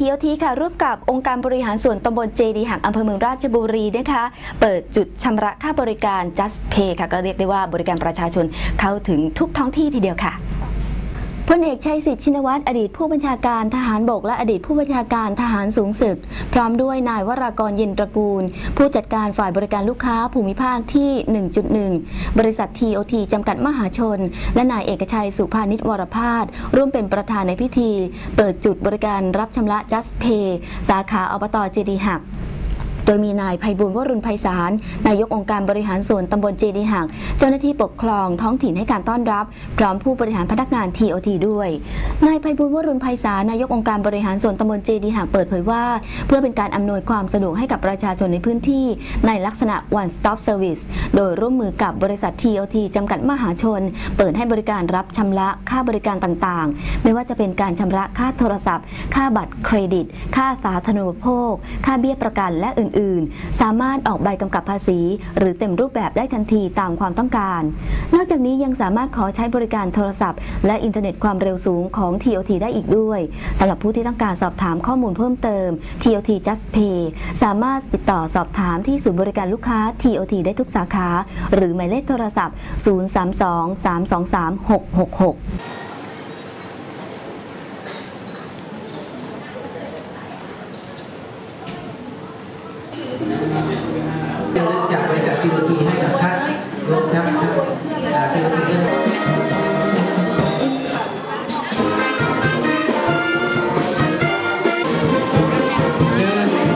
ทีโอทีค่ะร่วมกับองค์การบริหารส่วนตำบลเจดีหักอำเภอเมืองราชบุรีนะคะ เปิดจุดชำระค่าบริการ Just Pay ค่ะ ก็เรียกได้ว่าบริการประชาชนเข้าถึงทุกท้องที่ทีเดียวค่ะ พลเอกชัยศิษฐ์ชินวัตรอดีตผู้บัญชาการทหารบกและอดีตผู้บัญชาการทหารสูงสุดพร้อมด้วยนายวรากรเย็นตระกูล ผู้จัดการฝ่ายบริการลูกค้าภูมิภาคที่ 1.1 บริษัท TOT จำกัดมหาชน และนายเอกชัยสุภานิชวรพาสร่วมเป็นประธานในพิธี เปิดจุดบริการรับชำระ Just Pay สาขาอบตเจดีหัก โดยมีนายภัยบุญวรุณไพศาล นายกองค์การบริหารส่วนตำบลเจดีหัก เจ้าหน้าที่ปกครองท้องถิ่นให้การต้อนรับ พร้อมผู้บริหารพนักงาน TOT ด้วย นายภัยบุญวรุณไพศาล นายกองค์การบริหารส่วนตำบลเจดีหักเปิดเผยว่า เพื่อเป็นการอำนวยความสะดวกให้กับประชาชนในพื้นที่ ในลักษณะ one stop service โดยร่วมมือกับบริษัท TOT จำกัดมหาชน เปิดให้บริการรับชำระค่าบริการต่างๆ ไม่ว่าจะเป็นการชำระค่าโทรศัพท์ ค่าบัตรเครดิต ค่าสาธารณูปโภค ค่าเบี้ยประกันและอื่นๆสามารถออกใบกำกับภาษี หรือเต็มรูปแบบได้ทันทีตามความต้องการ นอกจากนี้ยังสามารถขอใช้บริการโทรศัพท์ และอินเทอร์เน็ตความเร็วสูงของ TOT ได้อีกด้วยสำหรับผู้ที่ต้องการสอบถามข้อมูลเพิ่มเติม TOT Just Pay สามารถติดต่อสอบถามที่ศูนย์บริการลูกค้า TOT ได้ทุกสาขา หรือหมายเลขโทรศัพท์ 032 323 666 Từ 两位的